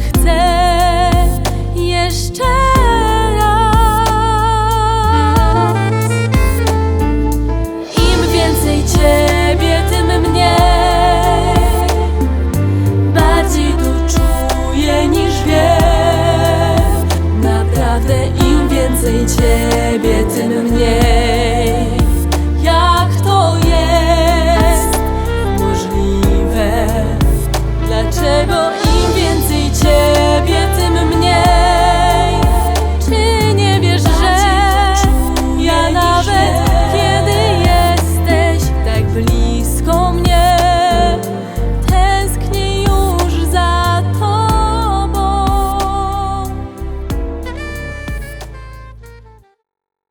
chcę jeszcze raz. Im więcej Ciebie, tym mnie Bardziej tu niż wiem. Naprawdę im więcej Ciebie.